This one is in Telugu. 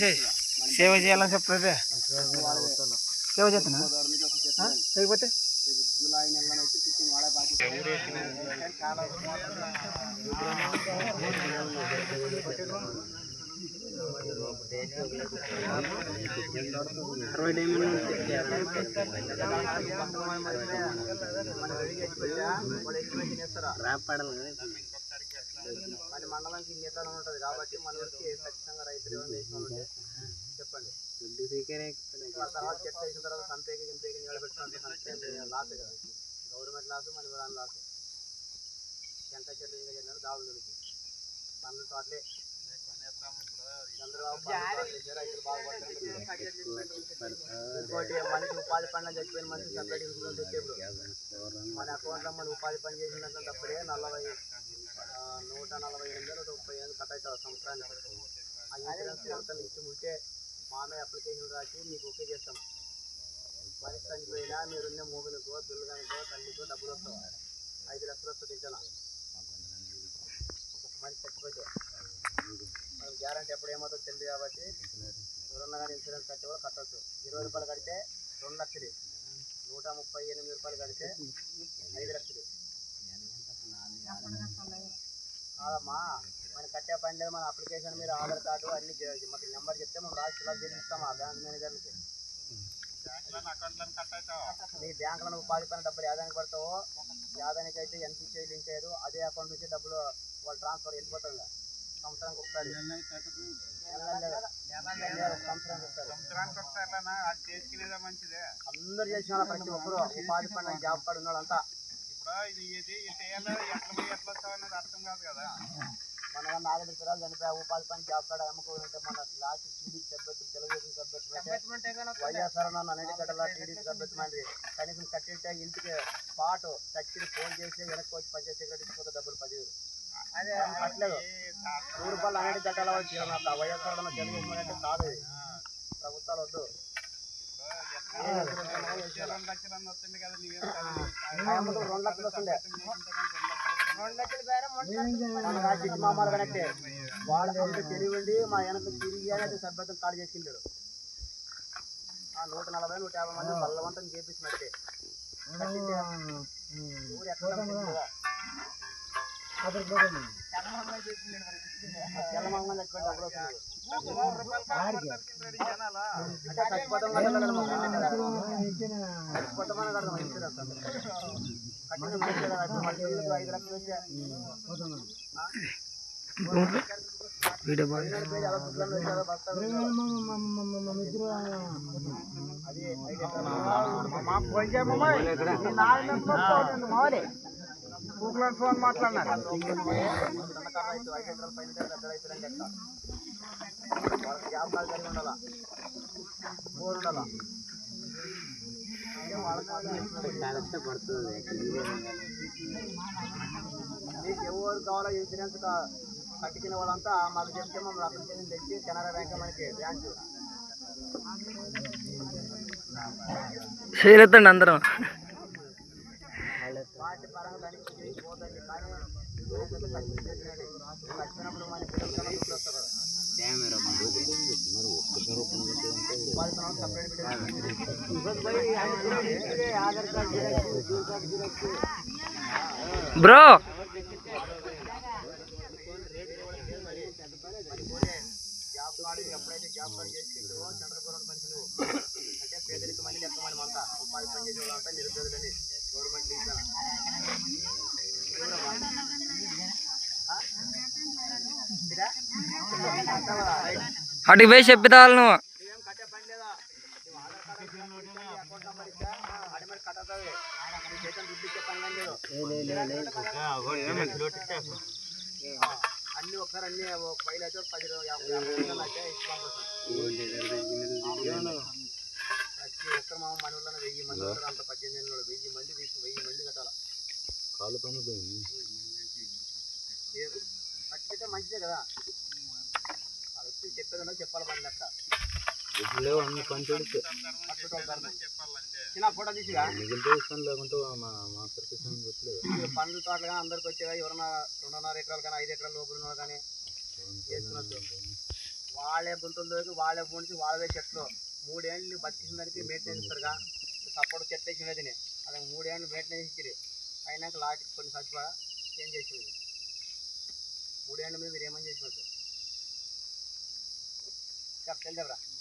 చేసేయి సేవ చేయాలని చెప్తుంది సేవ చేస్తున్నా? లేకపోతే జూలై నెలలో వచ్చి బాకీ చాలా అరవై మన మండలానికి ఇన్ని ఎకరాలు ఉంటుంది కాబట్టి మన ఊరికి ఖచ్చితంగా రైతులు ఏమైనా వేసిన వాళ్ళు చెప్పండి. తర్వాత చెట్టు వేసిన తర్వాత సంపేకి గింపేకి నిలబెట్టుకుంటే లాస్ కదా. గవర్నమెంట్ లాస్ మన దాని లాస్. ఎంత చెట్లు ఇంకా చెట్లు దావులు దొరికి పనులు తోటలే. ఇంకోటి మనిషి ఉపాధి పనులు చచ్చిపోయిన మనిషి సపరేట్ వచ్చేప్పుడు. మన అకౌంట్లో మన ఉపాధి పని చేసినట్టు అప్పుడే నలభై నూట నలభై ఎనిమిది వేల ముప్పై ఎనిమిది కట్ అవుతుంది సంవత్సరానికి ఆ ఇన్సూరెన్స్ మొత్తం ఇచ్చి ఉంటే మామే అప్లికేషన్ రాసి మీకు ఓకే చేస్తాం. మనిషి చనిపోయినా మీరున్న మూగునికో పిల్లగానికో తల్లికో డబ్బులు వస్తావు ఐదు లక్షలు వస్తుంది ఇచ్చాను ఒక మనిషి చచ్చిపోతే. మనం గ్యారంటీ ఎప్పుడు ఏమవుతుందో తెలియదు కాబట్టి ఎవరన్నా కానీ ఇన్సూరెన్స్ కట్టి కూడా కట్టచ్చు. ఇరవై రూపాయలు కడితే రెండు లక్షలు. నూట ముప్పై ఎనిమిది రూపాయలు కడితే ఐదు లక్షలు. కాదమ్మా. మనం కట్టే పని లేదు మన అప్లికేషన్ మీరు ఆధార్ కార్డు అన్ని చే- మాకు నెంబర్ చెప్తే మనం రాసి ఫిల్అప్ చేసి ఇస్తాం ఆ బ్యాంక్ మేనేజర్లకి. మీ బ్యాంకులో ఉపాధి పని డబ్బులు యాదానికి పడతావో యాదానికి అయితే ఎన్పిసిఐ లింక్ అయ్యారు అదే అకౌంట్ నుంచి డబ్బులు వాళ్ళు ట్రాన్స్ఫర్ వెళ్ళిపోతుంది. సంవత్సరానికి ఒకసారి. నెల నెల లేదు. నెల ఒక సంవత్సరానికి ఒకసారి. అందరు ఒక్కరు ఉపాధి పని కార్డు ఉన్న వాళ్ళంతా మన నాలుగు పని లాస్ట్ టీడీ సభ్యత తెలుగుదేశం సభ్యత వైఎస్ఆర్ అన్న అనేది కట్టలా? టీడీ సభ్యత మంది కనీసం కట్టింటే ఇంటికి పాటు చచ్చి ఫోన్ చేసి వెనక్కి వచ్చి పంచాయతీ సెక్రటరీ ఇచ్చిపోతే డబ్బులు పదివేలు. అదే కట్టలేదు. నూరు రూపాయలు అనేది కట్టాలా? వచ్చి నాకు వైఎస్ఆర్ అన్న తెలుగుదేశం అంటే కాదు ఇది. ప్రభుత్వాలు వద్దు. మామూలు కనెక్టే వాళ్ళ ఎంత తెలివండి మా వెనక తిరిగి అనేది సభ్యత్వం కాడు చేసుకుంటాడు ఆ నూట నలభై నూట యాభై మంది బల్లవంతం చేపించినట్టే కట్టింటే ఊరు ఎక్కడ ఉంటుంది కదా. ఆ తెల్లమంగళం చచ్చిపోయి ఫోన్ మాట్లాడినారు మీకు ఎవరు కావాలో ఇన్సూరెన్స్ కట్టుకునే వాళ్ళంతా మాకు చెప్తే మమ్మల్ని అప్లికేషన్ తెచ్చి కెనరా బ్యాంక్ మనకి బ్యాంకు చేయలేదండి అందరం వాటి పరంగా దానికి చేసి పోతుంది కానీ ఇన్సూరెన్స్ అయితే కట్టించేసినది. కట్టినప్పుడు మన పిల్లలు కన్నా దుడ్డు వస్తుంది కదా. వాళ్ళ తర్వాత separate పెట్టేసి. ఇవ్వదు పోయి ఆయన Aadhaar card xerox, zero card xerox. Bro job card ఎప్పుడైతే జాబ్ కార్డు చేసుకుంటారో సెంట్రల్ గవర్నమెంట్ మనుషులు అంటే పేదరిక మని లెక్క మనం అంతా ఉపాధి పని చేసే వాళ్ళంతా నిరుద్యోగులని గవర్నమెంట్ ఇస్తాను అటుకి పోయి చెప్పితాను నువ్వు నువ్వేం కట్టే పని లేదా నువ్వు ఆధార్ కార్డు తీసుకొని అకౌంట్ నెంబర్ ఇస్తే అది మరి కట్టతావు నీ చేతం దుడ్డు ఇచ్చే పని అన్ని ఒకసారి అన్ని ఒక ఫైల్ అయితే ఒక పది ప్రతి మా మన వెయ్యి మంది అంత పద్దెనిమిది వెయ్యి మంది వెయ్యి మంది కట్టాలి కట్టితే మంచిదే కదా. చెప్పేదన్నా చెప్పాలి పని లెక్క. అన్ని పంచుడికి పట్టుకోవాలి చిన్న ఫోటో తీసిగా మిగిలితే ఇస్తాను లేకుంటే మా మాస్టర్కి ఇస్తాను చెప్పలేదు. ఇప్పుడు పండ్ల తోటలు కానీ అందరికి వచ్చేగా ఎవరన్నా రెండున్నర ఎకరాలు కానీ ఐదు ఎకరాల లోపల ఉన్నారు కానీ వాళ్ళే గుంతల్లోకి వాళ్ళే పోనిసి వాళ్ళే చెట్లు. మూడేళ్ళు బతికిన దానికి మెయింటెనెన్స్ ఇస్తారుగా. సపోర్ట్ చెట్టు వేసినది అదే మూడేళ్ళు మెయింటెనెన్స్ ఇచ్చారు అయినాక లాస్ట్ కొన్ని సచివ చేంజ్ చేసింది. మూడేళ్ళ మీద మీరు ఏమని చేసినట్టు. Cap, cel.